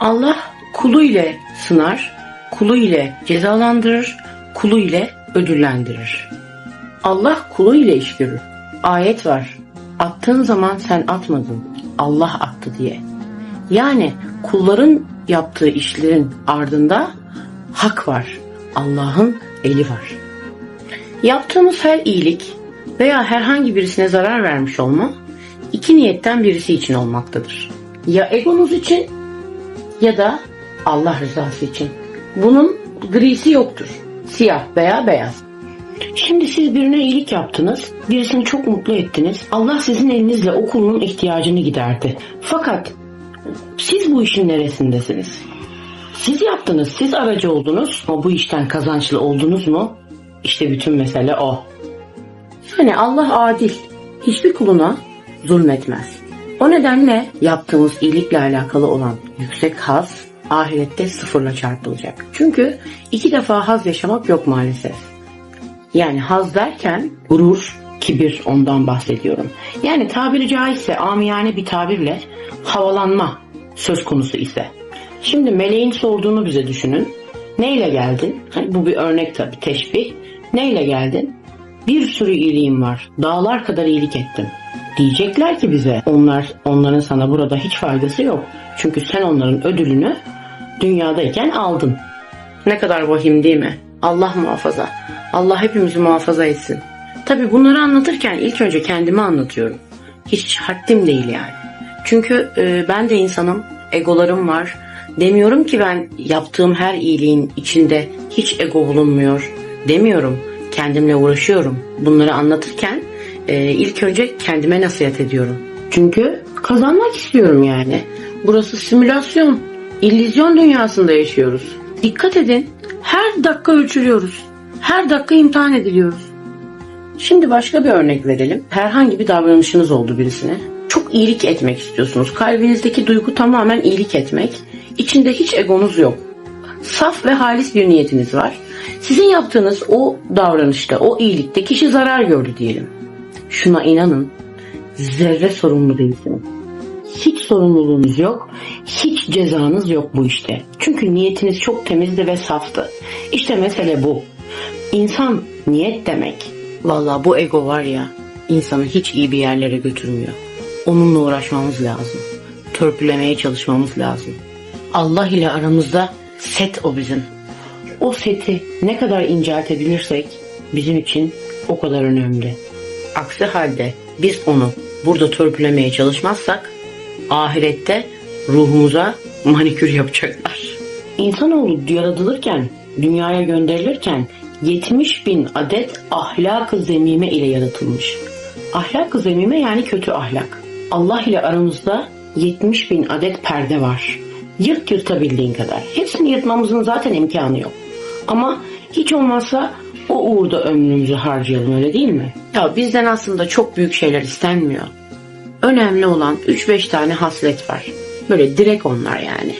Allah kulu ile sınar, kulu ile cezalandırır, kulu ile ödüllendirir. Allah kulu ile iş görür. Ayet var. Attığın zaman sen atmadın. Allah attı diye. Yani kulların yaptığı işlerin ardında hak var. Allah'ın eli var. Yaptığımız her iyilik veya herhangi birisine zarar vermiş olma iki niyetten birisi için olmaktadır. Ya egonuz için ya da Allah rızası için. Bunun grisi yoktur. Siyah veya beyaz. Şimdi siz birine iyilik yaptınız, birisini çok mutlu ettiniz. Allah sizin elinizle o ihtiyacını giderdi. Fakat siz bu işin neresindesiniz? Siz yaptınız, siz aracı oldunuz ama bu işten kazançlı oldunuz mu? İşte bütün mesele o. Yani Allah adil. Hiçbir kuluna zulmetmez. O nedenle yaptığımız iyilikle alakalı olan yüksek haz ahirette sıfırla çarpılacak. Çünkü iki defa haz yaşamak yok maalesef. Yani haz derken gurur, kibir ondan bahsediyorum. Yani tabiri caizse amiyane bir tabirle havalanma söz konusu ise. Şimdi meleğin sorduğunu bize düşünün. Neyle geldin? Hani bu bir örnek tabii teşbih. Neyle geldin? Bir sürü iyiliğim var. Dağlar kadar iyilik ettim. Diyecekler ki bize onlar onların sana burada hiç faydası yok. Çünkü sen onların ödülünü dünyadayken aldın. Ne kadar vahim değil mi? Allah muhafaza. Allah hepimizi muhafaza etsin. Tabi bunları anlatırken ilk önce kendimi anlatıyorum. Hiç haddim değil yani. Çünkü e, ben de insanım, egolarım var. Demiyorum ki ben yaptığım her iyiliğin içinde hiç ego bulunmuyor. Demiyorum. Kendimle uğraşıyorum. Bunları anlatırken e, ilk önce kendime nasihat ediyorum. Çünkü kazanmak istiyorum yani. Burası simülasyon, illüzyon dünyasında yaşıyoruz. Dikkat edin, her dakika ölçülüyoruz. Her dakika imtihan ediliyoruz. Şimdi başka bir örnek verelim. Herhangi bir davranışınız oldu birisine. Çok iyilik etmek istiyorsunuz. Kalbinizdeki duygu tamamen iyilik etmek. İçinde hiç egonuz yok. Saf ve halis bir niyetiniz var. Sizin yaptığınız o davranışta, o iyilikte kişi zarar gördü diyelim. Şuna inanın, zerre sorumlu değilsiniz. Hiç sorumluluğunuz yok, hiç cezanız yok bu işte. Çünkü niyetiniz çok temizdi ve saftı. İşte mesele bu. İnsan niyet demek. Valla bu ego var ya, insanı hiç iyi bir yerlere götürmüyor. Onunla uğraşmamız lazım. Törpülemeye çalışmamız lazım. Allah ile aramızda set o bizim. O seti ne kadar inceltebilirsek bizim için o kadar önemli. Aksi halde biz onu burada törpülemeye çalışmazsak ahirette ruhumuza manikür yapacaklar. İnsanoğlu yaratılırken, dünyaya gönderilirken 70 bin adet ahlak-ı zemime ile yaratılmış. Ahlak-ı zemime yani kötü ahlak. Allah ile aramızda 70 bin adet perde var. Yırt yırtabildiğin kadar. Hepsini yırtmamızın zaten imkanı yok. Ama hiç olmazsa o uğurda ömrümüzü harcayalım öyle değil mi? Ya bizden aslında çok büyük şeyler istenmiyor. Önemli olan 3-5 tane haslet var. Böyle direkt onlar yani.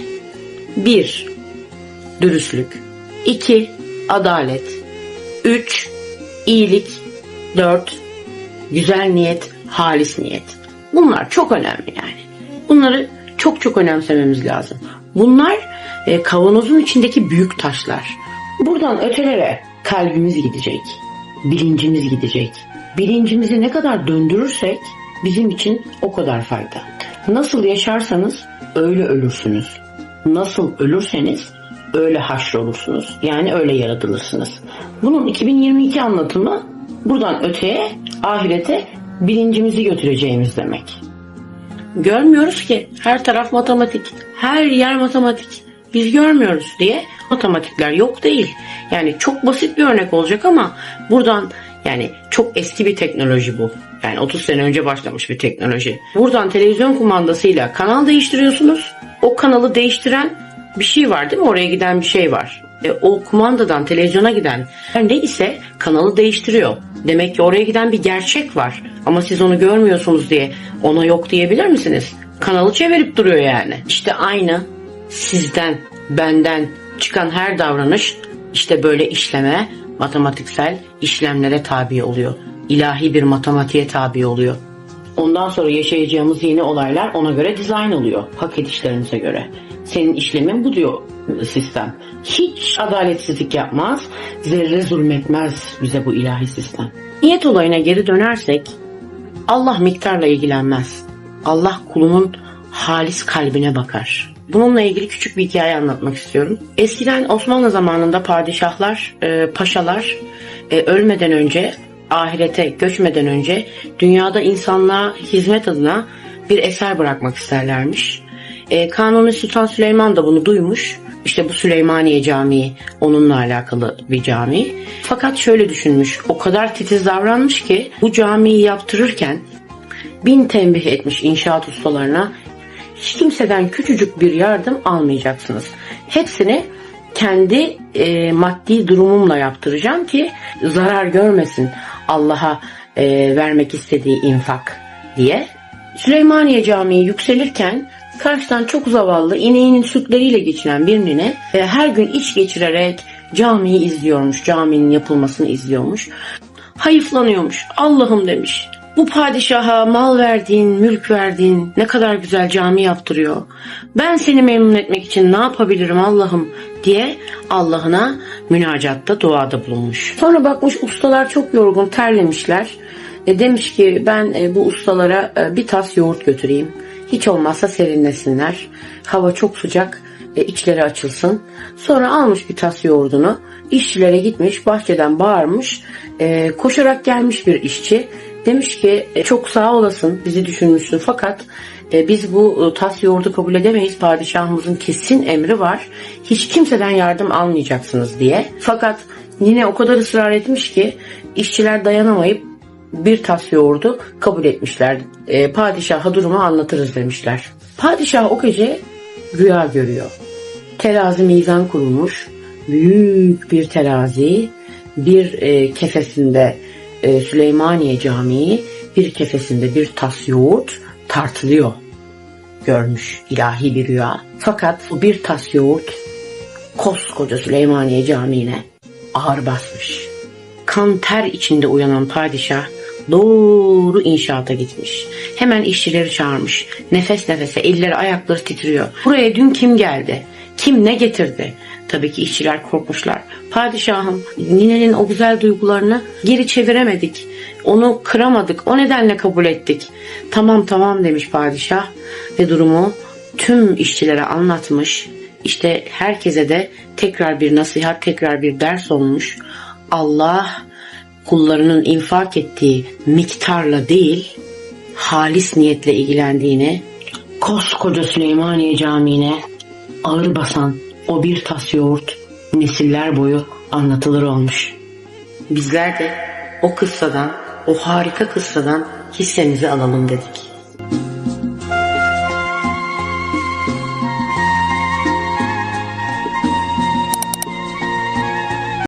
1. Dürüstlük 2. Adalet 3. iyilik 4. Güzel niyet, halis niyet. Bunlar çok önemli yani. Bunları çok çok önemsememiz lazım. Bunlar e, kavanozun içindeki büyük taşlar. Buradan ötelere kalbimiz gidecek, bilincimiz gidecek. Bilincimizi ne kadar döndürürsek bizim için o kadar fayda. Nasıl yaşarsanız öyle ölürsünüz. Nasıl ölürseniz öyle haşrolursunuz. Yani öyle yaratılırsınız. Bunun 2022 anlatımı buradan öteye, ahirete bilincimizi götüreceğimiz demek. Görmüyoruz ki her taraf matematik, her yer matematik. Biz görmüyoruz diye matematikler yok değil. Yani çok basit bir örnek olacak ama buradan yani çok eski bir teknoloji bu. Yani 30 sene önce başlamış bir teknoloji. Buradan televizyon kumandasıyla kanal değiştiriyorsunuz. O kanalı değiştiren bir şey var değil mi? Oraya giden bir şey var. E, o kumandadan televizyona giden her neyse kanalı değiştiriyor. Demek ki oraya giden bir gerçek var. Ama siz onu görmüyorsunuz diye ona yok diyebilir misiniz? Kanalı çevirip duruyor yani. İşte aynı sizden, benden çıkan her davranış işte böyle işleme, matematiksel işlemlere tabi oluyor. İlahi bir matematiğe tabi oluyor. Ondan sonra yaşayacağımız yeni olaylar ona göre dizayn oluyor. Hak edişlerinize göre. Senin işlemin bu diyor sistem. Hiç adaletsizlik yapmaz, zerre zulmetmez bize bu ilahi sistem. Niyet olayına geri dönersek Allah miktarla ilgilenmez. Allah kulunun halis kalbine bakar. Bununla ilgili küçük bir hikaye anlatmak istiyorum. Eskiden Osmanlı zamanında padişahlar, e, paşalar e, ölmeden önce, ahirete göçmeden önce dünyada insanlığa hizmet adına bir eser bırakmak isterlermiş. E, Kanuni Sultan Süleyman da bunu duymuş. İşte bu Süleymaniye Camii onunla alakalı bir cami. Fakat şöyle düşünmüş. O kadar titiz davranmış ki bu camiyi yaptırırken bin tembih etmiş inşaat ustalarına. Hiç kimseden küçücük bir yardım almayacaksınız. Hepsini kendi e, maddi durumumla yaptıracağım ki zarar görmesin Allah'a e, vermek istediği infak diye. Süleymaniye Camii yükselirken karşıdan çok zavallı ineğinin sütleriyle geçinen bir nine e, her gün iç geçirerek camiyi izliyormuş, caminin yapılmasını izliyormuş. Hayıflanıyormuş. Allah'ım demiş. Bu padişaha mal verdin, mülk verdin, ne kadar güzel cami yaptırıyor. Ben seni memnun etmek için ne yapabilirim Allah'ım diye Allah'ına münacatta duada bulunmuş. Sonra bakmış ustalar çok yorgun, terlemişler. E, demiş ki ben e, bu ustalara e, bir tas yoğurt götüreyim. Hiç olmazsa serinlesinler. Hava çok sıcak, e, içleri açılsın. Sonra almış bir tas yoğurdunu. İşçilere gitmiş, bahçeden bağırmış. E, koşarak gelmiş bir işçi. Demiş ki "E, çok sağ olasın bizi düşünmüşsün fakat e, biz bu e, tas yoğurdu kabul edemeyiz. Padişahımızın kesin emri var. Hiç kimseden yardım almayacaksınız diye. Fakat yine o kadar ısrar etmiş ki işçiler dayanamayıp bir tas yoğurdu kabul etmişler. Padişaha durumu anlatırız demişler. Padişah o gece rüya görüyor. Terazi mizan kurulmuş. Büyük bir terazi. Bir e, kefesinde e, Süleymaniye Camii, bir kefesinde bir tas yoğurt tartılıyor. Görmüş ilahi bir rüya. Fakat bu bir tas yoğurt koskoca Süleymaniye Camii'ne ağır basmış. Kan ter içinde uyanan padişah doğru inşaata gitmiş. Hemen işçileri çağırmış. Nefes nefese elleri ayakları titriyor. Buraya dün kim geldi? Kim ne getirdi? Tabii ki işçiler korkmuşlar. Padişahım ninenin o güzel duygularını geri çeviremedik. Onu kıramadık. O nedenle kabul ettik. Tamam tamam demiş padişah ve durumu tüm işçilere anlatmış. İşte herkese de tekrar bir nasihat, tekrar bir ders olmuş. Allah kullarının infak ettiği miktarla değil, halis niyetle ilgilendiğini, koskoca Süleymaniye Camii'ne ağır basan o bir tas yoğurt nesiller boyu anlatılır olmuş. Bizler de o kıssadan, o harika kıssadan hissemizi alalım dedik.